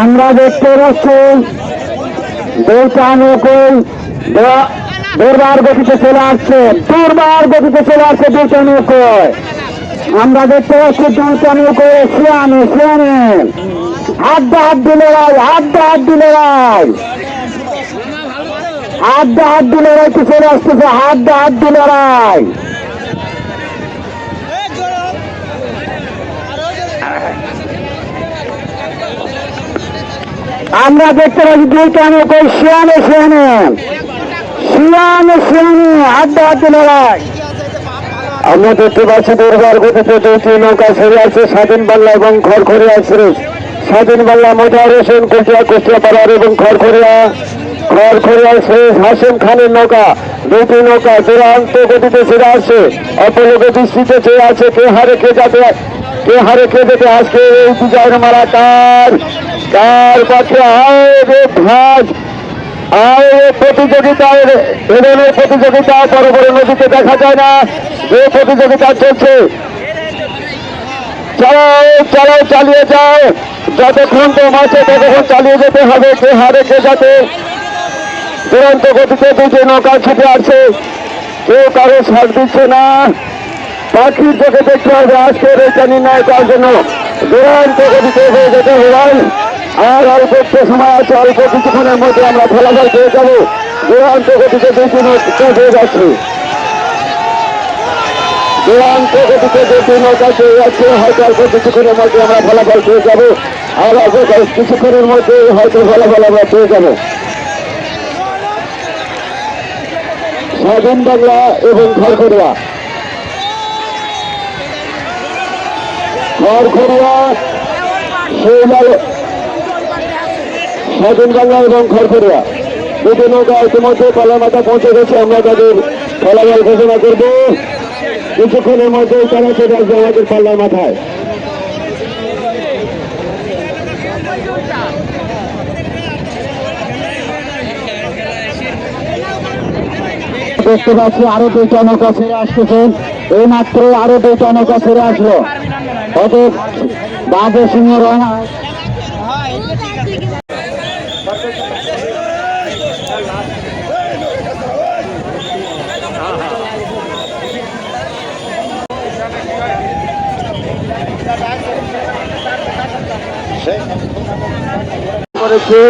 আমরা দেখতে পাচ্ছি দুইটা নৌকোই দুর্বার গতিতে চলে আসছে, দুর্বার গতিতে চলে আসছে দুইটা নৌকোয় আমরা দেখতে পাচ্ছি দুইটা নৌকোয় শিয়ানে শিয়ানে হাড্ডা হাড্ডি লড়াই, হাড্ডা হাড্ডি লড়াই। হাড্ডা হাড্ডি লড়াইতে চলে আসতেছে, হাড্ডা হাড্ডি লড়াই। আমরা দেখতে পাচ্ছি দুই দুইটা নৌকোয় শিয়ানে শিয়ানে। শিয়ানে শিয়ানে হাড্ডা হাড্ডি লড়াই। আমরা দেখতে পাচ্ছি দুর্বার গতিতে দুইটি নৌকা ছেড়ে আছে স্বাধীন বাংলা এবং খড়খড়িয়া এক্সপ্রেস স্বাধীন বাংলা মোজার হোসেন কুষ্টিয়া কুষ্টিয়া পাড়ার এবং খড়খড়িয়া। খড়খড়িয়া এক্সপ্রেস হাসিম খানের নৌকা। দুটি নৌকা চূড়ান্ত গতিতে ছেড়ে আসছে। অপলোকে দৃষ্টিতে চেয়ে আছে, কে হারে, কে যাতে কে হারে কে যেতে আজকে এই বিজয়ের মারা কার কার পক্ষে আয় আর এই প্রতিযোগিতায় এ প্রতিযোগিতা বড় বড় নদীতে দেখা যায় না। যে প্রতিযোগিতা চলছে। চালাও চালাও, চালিয়ে যাও। যতক্ষণ তো মাসে ততক্ষণ চালিয়ে যেতে হবে। কে হারে, কে যাতে দুরন্ত গতিতে দুটি নৌকা ছুটে আসছে। কেউ কারও সাথ দিচ্ছে না। পাখির চোখে দেখতে হবে আজকের এটা নির্ণয় করার জন্য। দুরন্ত গতিতে হয়ে যেতে হবে আর অল্প একটু সময় আছে, অল্প কিছুক্ষণের মধ্যে আমরা ফলাফল পেয়ে যাব। দুরান্ত গতিতে দুটি নৌকা হয়ে যাচ্ছে। দুরান্ত গতিতে দুটি নৌকা পেয়ে যাচ্ছে। হয়তো অল্প কিছুক্ষণের মধ্যে আমরা ফলাফল পেয়ে যাব। আর অল্প কিছুক্ষণের মধ্যে হয়তো ফলাফল আমরা পেয়ে যাব। স্বাধীন বাংলা এবং খড়খড়িয়া। খড়খড়িয়া শৈলাল স্বাধীন বাংলা এবং খড়খড়িয়া দুটি নৌকা ইতিমধ্যে পালামাথা পৌঁছে গেছে। আমরা তাদের ফলাফল ঘোষণা করব। কিছুক্ষণের মধ্যেই তারা চলে আসবে আমাদের পাল্লার মাথায় দেখতে পাচ্ছি আরও দুইটা নৌকা ছেড়ে আসতেছে। এই মাত্র আরও দুইটা নৌকা ছেড়ে আসলো। অতএব বাঘে সিংহ রহমান করেছে।